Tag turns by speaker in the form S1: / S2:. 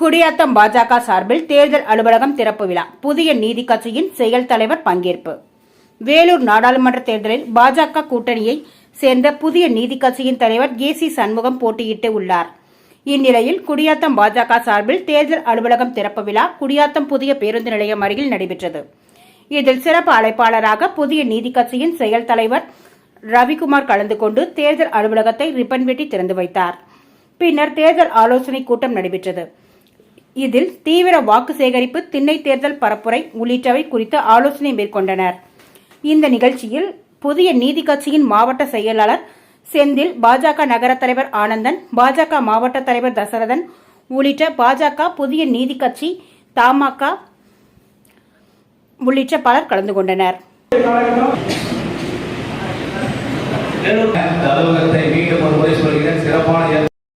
S1: குடியாத்தம் பாஜக சார்பில் தேர்தல் அலுவலகம் திறப்பு விழா. புதிய நீதி கட்சியின் செயல் தலைவர் பங்கேற்பு. வேலூர் நாடாளுமன்ற தேர்தலில் பாஜக கூட்டணியை சேர்ந்த புதிய நீதி கட்சியின் தலைவர் ஏ சி சண்முகம் போட்டியிட்டு உள்ளார். இந்நிலையில் குடியாத்தம் பாஜக சார்பில் தேர்தல் அலுவலகம் திறப்பு விழா குடியாத்தம் புதிய பேருந்து நிலையம் அருகில் நடைபெற்றது. இதில் சிறப்பு அழைப்பாளராக புதிய நீதி கட்சியின் செயல் தலைவர் ரவிக்குமார் கலந்து கொண்டு தேர்தல் அலுவலகத்தை ரிப்பன் வெட்டி திறந்து வைத்தார். பின்னர் தேர்தல் ஆலோசனை கூட்டம் நடைபெற்றது. இதில் தீவிர வாக்கு சேகரிப்பு திண்ணை தேர்தல் பரப்புரை உள்ளிட்டவை குறித்து ஆலோசனை மேற்கொண்டனர். இந்த நிகழ்ச்சியில் புதிய நீதி கட்சியின் மாவட்ட செயலாளர் செந்தில் பாஜக நகர தலைவர் ஆனந்தன் பாஜக மாவட்ட தலைவர் தசரதன் உள்ளிட்ட பாஜக புதிய நீதி கட்சி தமாக உள்ளிட்ட பலர் கலந்து கொண்டனர்.